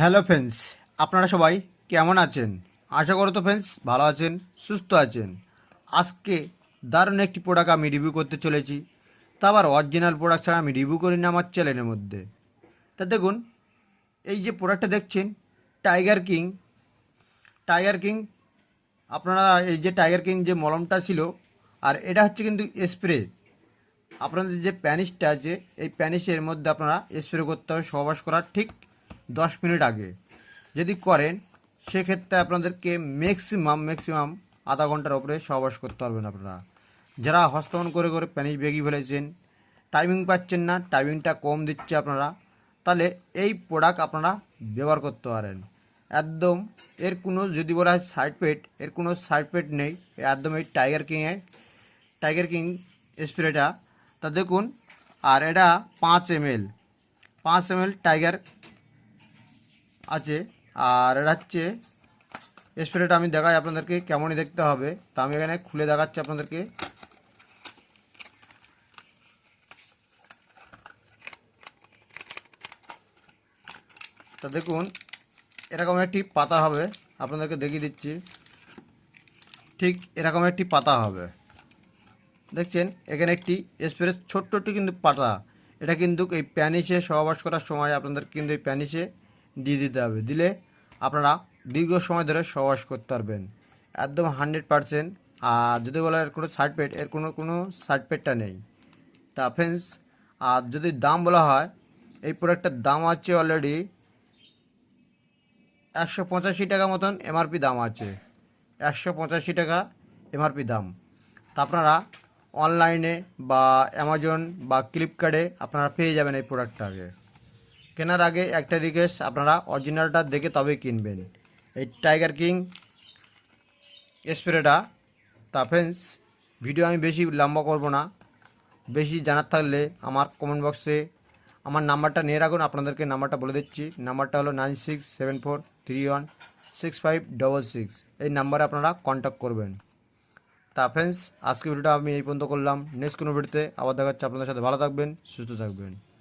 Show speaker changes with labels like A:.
A: Hello friends, আপনারা সবাই কেমন আছেন? আশা করো তো ফ্রেন্ডস ভালো আছেন, সুস্থ আছেন। আজকে দারুণ একটি প্রোডাক্ট আমি রিভিউ করতে চলেছি। তা আবার অরিজিনাল প্রোডাক্ট ছাড়া আমি রিভিউ করি না আমার চ্যানেলের মধ্যে। তা দেখুন, এই যে প্রোডাক্টটা দেখছেন টাইগার কিং টাইগার কিং আপনারা এই যে টাইগার কিং যে মলমটা ছিল, আর এটা হচ্ছে কিন্তু স্প্রে আপনাদের যে প্যানিসটা আছে, এই প্যানিসের মধ্যে আপনারা স্প্রে করতে হবে, সহবাস করার ঠিক দশ মিনিট আগে। যদি করেন, সেক্ষেত্রে আপনাদেরকে ম্যাক্সিমাম ম্যাক্সিমাম আধা ঘণ্টার ওপরে সহবাস করতে পারবেন আপনারা। যারা হস্তমন করে করে প্যানিস বেগি ফেলেছেন টাইমিং পাচ্ছেন না টাইমিংটা কম দিচ্ছে আপনারা, তাহলে এই প্রোডাক্ট আপনারা ব্যবহার করতে পারেন। একদম এর কোনো যদি বলা হয় সাইড পেট এর কোনো সাইড পেট নেই, একদম এই টাইগার কিংয়ে টাইগার কিং স্প্রেটা তা দেখুন, আর এটা পাঁচ এম এল পাঁচ এম এল টাইগার আছে। আর এটা হচ্ছে স্প্রেটা আমি দেখাই আপনাদেরকে, কেমনই দেখতে হবে। তা আমি এখানে খুলে দেখাচ্ছি আপনাদেরকে। তা দেখুন, এরকম একটি পাতা হবে, আপনাদেরকে দেখিয়ে দিচ্ছি। ঠিক এরকম একটি পাতা হবে। দেখছেন, এখানে একটি স্প্রে, ছোট্ট একটি কিন্তু পাতা। এটা কিন্তু এই প্যানিসে সহবাস করার সময় আপনাদের কিন্তু এই প্যানিসে দিয়ে দিতে হবে। দিলে আপনারা দীর্ঘ সময় ধরে সহবাস করতে পারবেন। একদম হান্ড্রেড পারসেন্ট। আর যদি বলা এর কোনো সাইড পেট এর কোনো কোনো সাইড পেটটা নেই। তা ফ্রেন্ডস আর যদি দাম বলা হয়, এই প্রোডাক্টটার দাম আছে অলরেডি একশো পঁচাশি টাকা মতন এমআরপি দাম আছে। একশো পঁচাশি টাকা এমআরপি দাম। তা আপনারা অনলাইনে বা অ্যামাজন বা ফ্লিপকার্টে আপনারা পেয়ে যাবেন এই প্রোডাক্টটাকে কেনার আগে একটা রিকোয়েস্ট আপনারা অরিজিনালটা দেখে তবে কিনবেন। এই টাইগার কিং স্প্রেটা তা ভিডিও আমি বেশি লম্বা করব না। বেশি জানার থাকলে আমার কমেন্ট বক্সে আমার নাম্বারটা নিয়ে রাখুন, আপনাদেরকে নাম্বারটা বলে দিচ্ছি। নাম্বারটা হলো nine six seven four three one six five double six. এই নাম্বারে আপনারা কন্ট্যাক্ট করবেন। তা ফ্রেন্ডস আজকে ভিডিওটা আমি এই পর্যন্ত করলাম। নেক্সট কোনো ভিডিওতে আবার দেখা হচ্ছে। আপনাদের সাথে ভালো থাকবেন, সুস্থ থাকবেন।